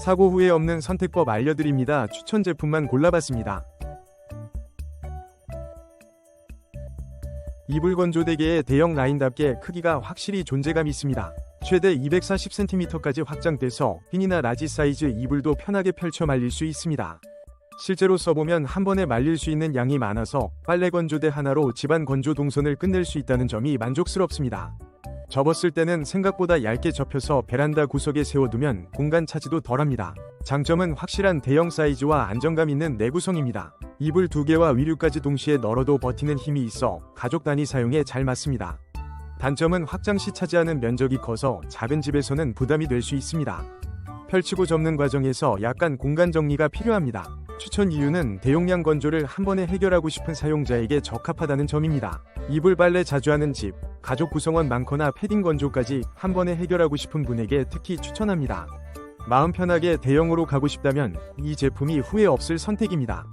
사고 후에 없는 선택법 알려드립니다. 추천 제품만 골라봤습니다. 이불 건조대계의 대형 라인답게 크기가 확실히 존재감 있습니다. 최대 240cm까지 확장돼서 핀이나 라지 사이즈 이불도 편하게 펼쳐 말릴 수 있습니다. 실제로 써보면 한 번에 말릴 수 있는 양이 많아서 빨래 건조대 하나로 집안 건조 동선을 끝낼 수 있다는 점이 만족스럽습니다. 접었을 때는 생각보다 얇게 접혀서 베란다 구석에 세워두면 공간 차지도 덜합니다. 장점은 확실한 대형 사이즈와 안정감 있는 내구성입니다. 이불 두 개와 위류까지 동시에 널어도 버티는 힘이 있어 가족 단위 사용에 잘 맞습니다. 단점은 확장 시 차지하는 면적이 커서 작은 집에서는 부담이 될 수 있습니다. 펼치고 접는 과정에서 약간 공간 정리가 필요합니다. 추천 이유는 대용량 건조를 한 번에 해결하고 싶은 사용자에게 적합하다는 점입니다. 이불 빨래 자주 하는 집, 가족 구성원 많거나 패딩 건조까지 한 번에 해결하고 싶은 분에게 특히 추천합니다. 마음 편하게 대형으로 가고 싶다면 이 제품이 후회 없을 선택입니다.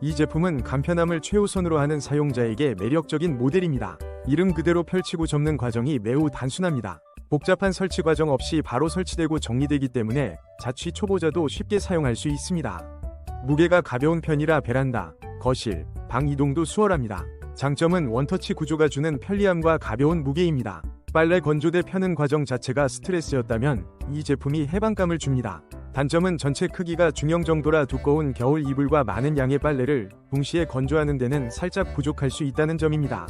이 제품은 간편함을 최우선으로 하는 사용자에게 매력적인 모델입니다. 이름 그대로 펼치고 접는 과정이 매우 단순합니다. 복잡한 설치 과정 없이 바로 설치되고 정리되기 때문에 자취 초보자도 쉽게 사용할 수 있습니다. 무게가 가벼운 편이라 베란다, 거실, 방 이동도 수월합니다. 장점은 원터치 구조가 주는 편리함과 가벼운 무게입니다. 빨래 건조대 펴는 과정 자체가 스트레스였다면 이 제품이 해방감을 줍니다. 단점은 전체 크기가 중형 정도라 두꺼운 겨울 이불과 많은 양의 빨래를 동시에 건조하는 데는 살짝 부족할 수 있다는 점입니다.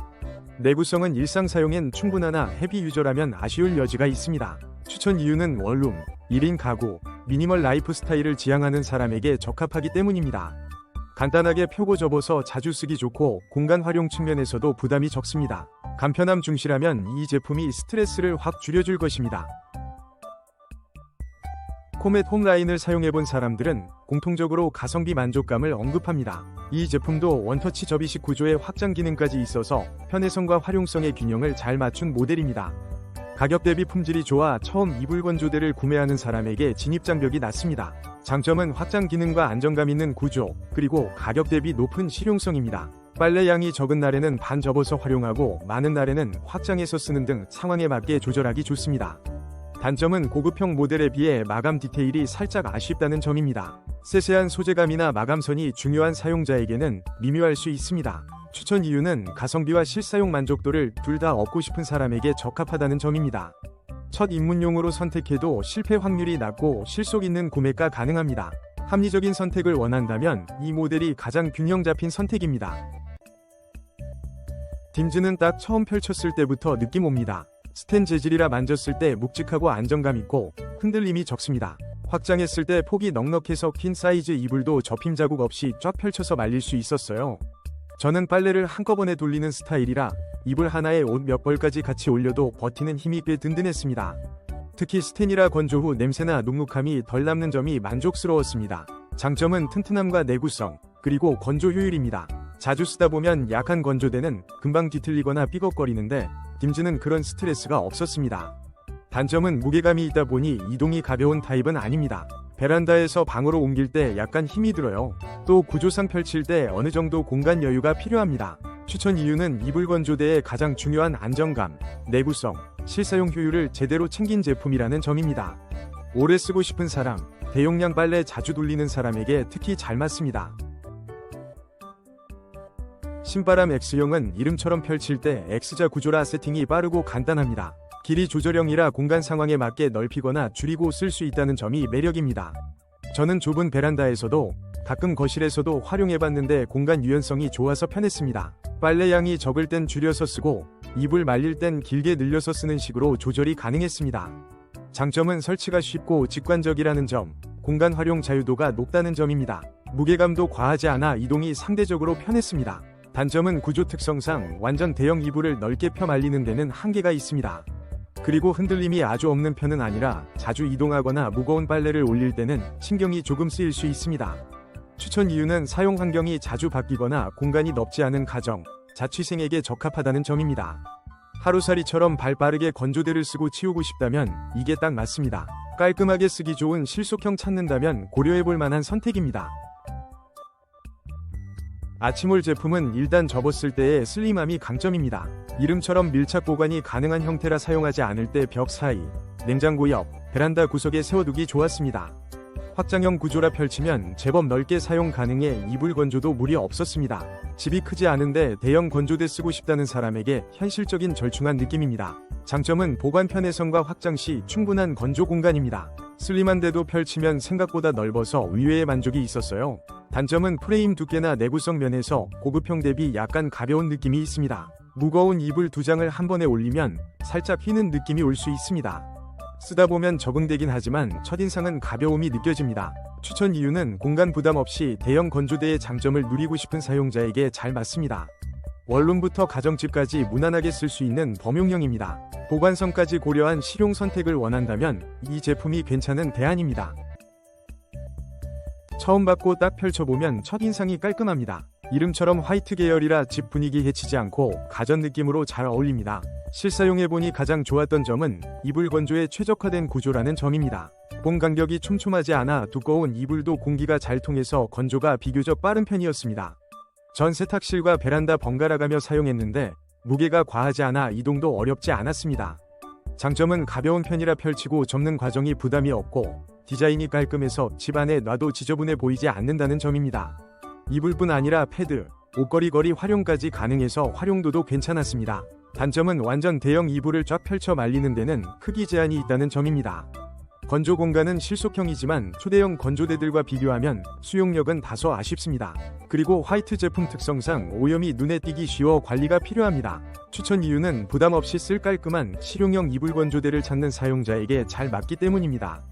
내구성은 일상 사용엔 충분하나 헤비 유저라면 아쉬울 여지가 있습니다. 추천 이유는 원룸, 1인 가구, 미니멀 라이프 스타일을 지향하는 사람에게 적합하기 때문입니다. 간단하게 펴고 접어서 자주 쓰기 좋고 공간 활용 측면에서도 부담이 적습니다. 간편함 중시라면 이 제품이 스트레스를 확 줄여줄 것입니다. 코멧 홈라인을 사용해본 사람들은 공통적으로 가성비 만족감을 언급합니다. 이 제품도 원터치 접이식 구조의 확장 기능까지 있어서 편의성과 활용성의 균형을 잘 맞춘 모델입니다. 가격 대비 품질이 좋아 처음 이불 건조대를 구매하는 사람에게 진입 장벽이 낮습니다. 장점은 확장 기능과 안정감 있는 구조, 그리고 가격 대비 높은 실용성입니다. 빨래 양이 적은 날에는 반 접어서 활용하고 많은 날에는 확장해서 쓰는 등 상황에 맞게 조절하기 좋습니다. 단점은 고급형 모델에 비해 마감 디테일이 살짝 아쉽다는 점입니다. 세세한 소재감이나 마감선이 중요한 사용자에게는 미묘할 수 있습니다. 추천 이유는 가성비와 실사용 만족도를 둘 다 얻고 싶은 사람에게 적합하다는 점입니다. 첫 입문용으로 선택해도 실패 확률이 낮고 실속 있는 구매가 가능합니다. 합리적인 선택을 원한다면 이 모델이 가장 균형 잡힌 선택입니다. 딤즈는 딱 처음 펼쳤을 때부터 느낌 옵니다. 스텐 재질이라 만졌을 때 묵직하고 안정감 있고 흔들림이 적습니다. 확장했을 때 폭이 넉넉해서 퀸 사이즈 이불도 접힘 자국 없이 쫙 펼쳐서 말릴 수 있었어요. 저는 빨래를 한꺼번에 돌리는 스타일이라 이불 하나에 옷 몇 벌까지 같이 올려도 버티는 힘이 꽤 든든했습니다. 특히 스텐이라 건조 후 냄새나 눅눅함이 덜 남는 점이 만족스러웠습니다. 장점은 튼튼함과 내구성, 그리고 건조 효율입니다. 자주 쓰다 보면 약한 건조대는 금방 뒤틀리거나 삐걱거리는데 딤즈는 그런 스트레스가 없었습니다. 단점은 무게감이 있다 보니 이동이 가벼운 타입은 아닙니다. 베란다에서 방으로 옮길 때 약간 힘이 들어요. 또 구조상 펼칠 때 어느 정도 공간 여유가 필요합니다. 추천 이유는 이불 건조대의 가장 중요한 안정감, 내구성, 실사용 효율을 제대로 챙긴 제품이라는 점입니다. 오래 쓰고 싶은 사람, 대용량 빨래 자주 돌리는 사람에게 특히 잘 맞습니다. 신바람 X형은 이름처럼 펼칠 때 X자 구조라 세팅이 빠르고 간단합니다. 길이 조절형이라 공간 상황에 맞게 넓히거나 줄이고 쓸 수 있다는 점이 매력입니다. 저는 좁은 베란다에서도 가끔 거실에서도 활용해봤는데 공간 유연성이 좋아서 편했습니다. 빨래 양이 적을 땐 줄여서 쓰고 이불 말릴 땐 길게 늘려서 쓰는 식으로 조절이 가능했습니다. 장점은 설치가 쉽고 직관적이라는 점, 공간 활용 자유도가 높다는 점입니다. 무게감도 과하지 않아 이동이 상대적으로 편했습니다. 단점은 구조 특성상 완전 대형 이불을 넓게 펴 말리는 데는 한계가 있습니다. 그리고 흔들림이 아주 없는 편은 아니라 자주 이동하거나 무거운 빨래를 올릴 때는 신경이 조금 쓰일 수 있습니다. 추천 이유는 사용 환경이 자주 바뀌거나 공간이 넓지 않은 가정, 자취생에게 적합하다는 점입니다. 하루살이처럼 발 빠르게 건조대를 쓰고 치우고 싶다면 이게 딱 맞습니다. 깔끔하게 쓰기 좋은 실속형 찾는다면 고려해볼 만한 선택입니다. 아치몰 제품은 일단 접었을 때의 슬림함이 강점입니다. 이름처럼 밀착 보관이 가능한 형태라 사용하지 않을 때 벽 사이, 냉장고 옆, 베란다 구석에 세워두기 좋았습니다. 확장형 구조라 펼치면 제법 넓게 사용 가능해 이불 건조도 무리 없었습니다. 집이 크지 않은데 대형 건조대 쓰고 싶다는 사람에게 현실적인 절충한 느낌입니다. 장점은 보관 편의성과 확장 시 충분한 건조 공간입니다. 슬림한데도 펼치면 생각보다 넓어서 의외의 만족이 있었어요. 단점은 프레임 두께나 내구성 면에서 고급형 대비 약간 가벼운 느낌이 있습니다. 무거운 이불 두 장을 한 번에 올리면 살짝 휘는 느낌이 올 수 있습니다. 쓰다 보면 적응되긴 하지만 첫인상은 가벼움이 느껴집니다. 추천 이유는 공간 부담 없이 대형 건조대의 장점을 누리고 싶은 사용자에게 잘 맞습니다. 원룸부터 가정집까지 무난하게 쓸 수 있는 범용형입니다. 보관성까지 고려한 실용 선택을 원한다면 이 제품이 괜찮은 대안입니다. 처음 받고 딱 펼쳐보면 첫인상이 깔끔합니다. 이름처럼 화이트 계열이라 집 분위기 해치지 않고 가전 느낌으로 잘 어울립니다. 실사용해보니 가장 좋았던 점은 이불 건조에 최적화된 구조라는 점입니다. 본 간격이 촘촘하지 않아 두꺼운 이불도 공기가 잘 통해서 건조가 비교적 빠른 편이었습니다. 전 세탁실과 베란다 번갈아가며 사용했는데 무게가 과하지 않아 이동도 어렵지 않았습니다. 장점은 가벼운 편이라 펼치고 접는 과정이 부담이 없고 디자인이 깔끔해서 집 안에 놔도 지저분해 보이지 않는다는 점입니다. 이불뿐 아니라 패드, 옷걸이 거리 활용까지 가능해서 활용도도 괜찮았습니다. 단점은 완전 대형 이불을 쫙 펼쳐 말리는 데는 크기 제한이 있다는 점입니다. 건조 공간은 실속형이지만 초대형 건조대들과 비교하면 수용력은 다소 아쉽습니다. 그리고 화이트 제품 특성상 오염이 눈에 띄기 쉬워 관리가 필요합니다. 추천 이유는 부담 없이 쓸 깔끔한 실용형 이불 건조대를 찾는 사용자에게 잘 맞기 때문입니다.